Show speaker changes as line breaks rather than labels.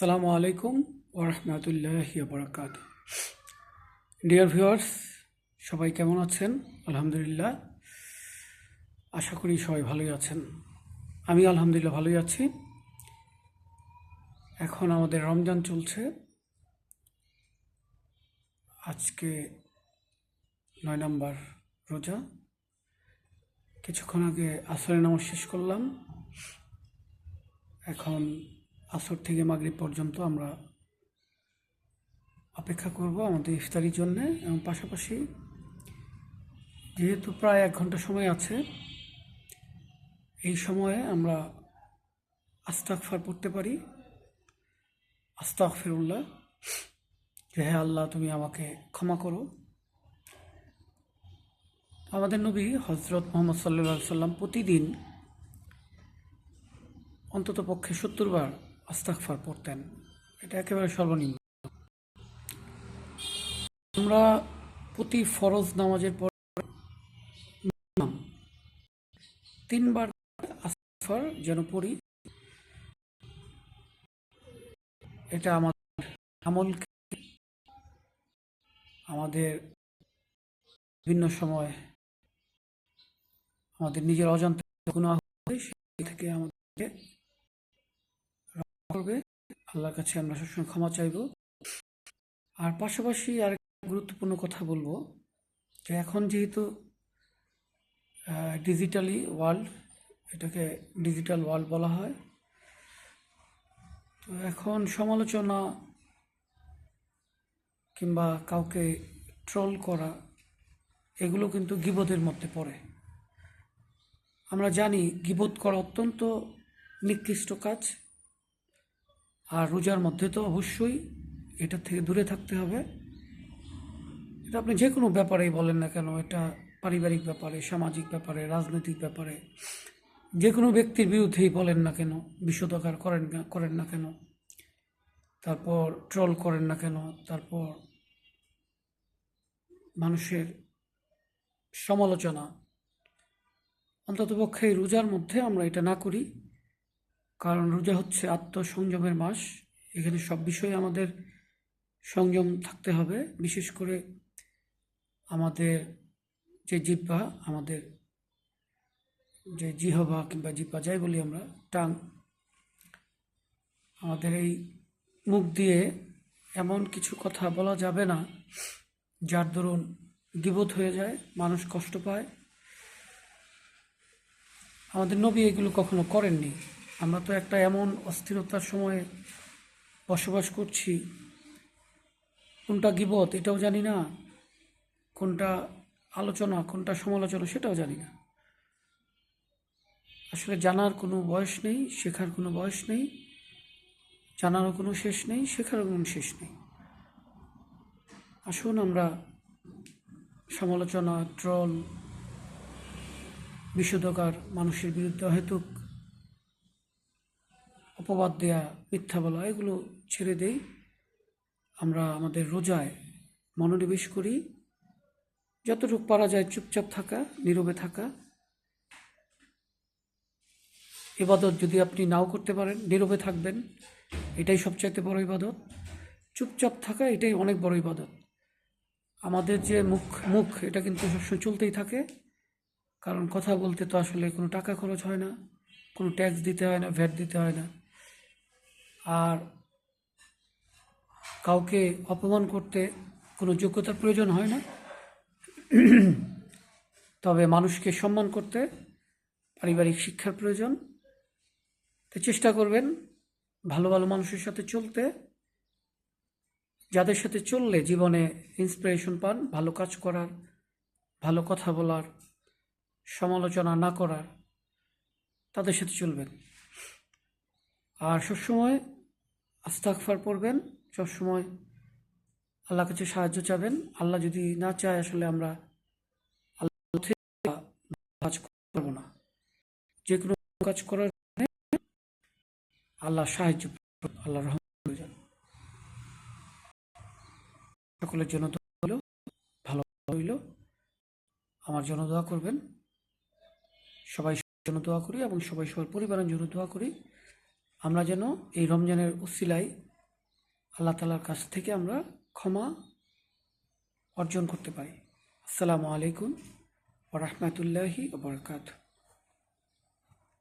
সালামু আলাইকুম ওরহমতুল্লাহ বরকাত ডিয়ার ভিউয়ার্স সবাই কেমন আছেন? আলহামদুলিল্লাহ। আশা করি সবাই ভালোই আছেন। আমি আলহামদুলিল্লাহ ভালোই আছি। এখন আমাদের রমজান চলছে। আজকে নয় নম্বর রোজা। কিছুক্ষণ আগে আসরের নামাজ শেষ করলাম। এখন আসর থেকে মাগরিব পর্যন্ত আমরা অপেক্ষা করব আমাদের ইফতারির জন্যে এবং পাশাপাশি যেহেতু প্রায় এক ঘণ্টা সময় আছে, এই সময়ে আমরা আস্তাকফার পড়তে পারি। আস্তাকফিরুল্লাহ যে হ্যাঁ আল্লাহ তুমি আমাকে ক্ষমা করো। আমাদের নবী হজরত মোহাম্মদ সাল্লা সাল্লাম প্রতিদিন অন্তত পক্ষে সত্তর বার আস্তাকফার পড়তেন। এটা একেবারে সর্বনিম্ন। আমরা প্রতি ফরজ নামাজের পর তিনবার আস্তাকফার যেন পড়ি। এটা আমাদের আমলকে আমাদের বিভিন্ন সময় আমাদের নিজের অজান্তে সেই থেকে আমাদেরকে করবে। আল্লাহর কাছে আমরা সবসময় ক্ষমা চাইব। আর পাশাপাশি আর গুরুত্বপূর্ণ কথা বলব যে এখন যেহেতু ডিজিটালি ওয়ার্ল্ড এটাকে ডিজিটাল ওয়ার্ল্ড বলা হয়, তো এখন সমালোচনা কিংবা কাউকে ট্রল করা, এগুলো কিন্তু গিবদের মধ্যে পড়ে। আমরা জানি গিবত করা অত্যন্ত নিকৃষ্ট কাজ। আর রোজার মধ্যে তো অবশ্যই এটা থেকে দূরে থাকতে হবে। এটা আপনি যে কোনো ব্যাপারেই বলেন না কেন, এটা পারিবারিক ব্যাপারে, সামাজিক ব্যাপারে, রাজনৈতিক ব্যাপারে, যে কোনো ব্যক্তির বিরুদ্ধেই বলেন না কেন বিশোধকার করেন না করেন না কেন, তারপর ট্রল করেন না কেন, তারপর মানুষের সমালোচনা, অন্ততপক্ষে এই রোজার মধ্যে আমরা এটা না করি। কারণ রোজা হচ্ছে আত্মসংযমের মাস। এখানে সব বিষয়ে আমাদের সংযম থাকতে হবে। বিশেষ করে আমাদের যে জিব্বা আমাদের যে জিহবা কিংবা জিব্বা যাই বলি আমরা, টাং, আমাদের এই মুখ দিয়ে এমন কিছু কথা বলা যাবে না, যার দরুন গিবোধ হয়ে যায়, মানুষ কষ্ট পায়। আমাদের নবী এগুলো কখনো করেননি। আমরা তো একটা এমন অস্থিরতার সময়ে বসবাস করছি। কোনটা গিবত এটাও জানি না, কোনটা আলোচনা, কোনটা সমালোচনা সেটাও জানি না। আসলে জানার কোনো বয়স নেই, শেখার কোনো বয়স নেই, জানারও কোনো শেষ নেই, শেখারও কোনো শেষ নেই। আসুন আমরা সমালোচনা, ট্রল, বিশুদ্ধকার মানুষের বিরুদ্ধে অহেতুক অপবাদ দেয়া, মিথ্যা বলা, এগুলো ছেড়ে দেই। আমরা আমাদের রোজায় মনোনিবেশ করি। যতটুকু পারা যায় চুপচাপ থাকা, নীরবে থাকা। ইবাদত যদি আপনি নাও করতে পারেন, নীরবে থাকবেন, এটাই সবচাইতে বড় ইবাদত। চুপচাপ থাকা এটাই অনেক বড় ইবাদত। আমাদের যে মুখ মুখ, এটা কিন্তু সবসময় চলতেই থাকে। কারণ কথা বলতে তো আসলে কোনো টাকা খরচ হয় না, কোনো ট্যাক্স দিতে হয় না, ভ্যাট দিতে হয় না। আর কাউকে অপমান করতে কোনো যোগ্যতার প্রয়োজন হয় না। তবে মানুষকে সম্মান করতে পারিবারিক শিক্ষার প্রয়োজন। তো চেষ্টা করবেন ভালো ভালো মানুষের সাথে চলতে। যাদের সাথে চললে জীবনে ইন্সপিরেশন পান, ভালো কাজ করার, ভালো কথা বলার, সমালোচনা না করার, তাদের সাথে চলবেন। আর সবসময় আস্তাকফার পড়বেন, সবসময় আল্লাহ কাছে সাহায্য চাবেন। আল্লাহ যদি না চায়, আসলে আমরা আল্লাহ কাজ করব না। যে কোনো কাজ করার আল্লাহ সাহায্য আল্লাহ রহমান সকলের জন্য ভালো হইল আমার জন্য দোয়া করবেন। সবাই জন্য দোয়া করি এবং সবাই সবার পরিবারের জন্য দোয়া করি। আমরা যেন এই রমজানের উসিলায় আল্লাহ তালার কাছ থেকে আমরা ক্ষমা অর্জন করতে পারি। আসসালামু আলাইকুম ও রহমতুল্লাহি ওবরকাত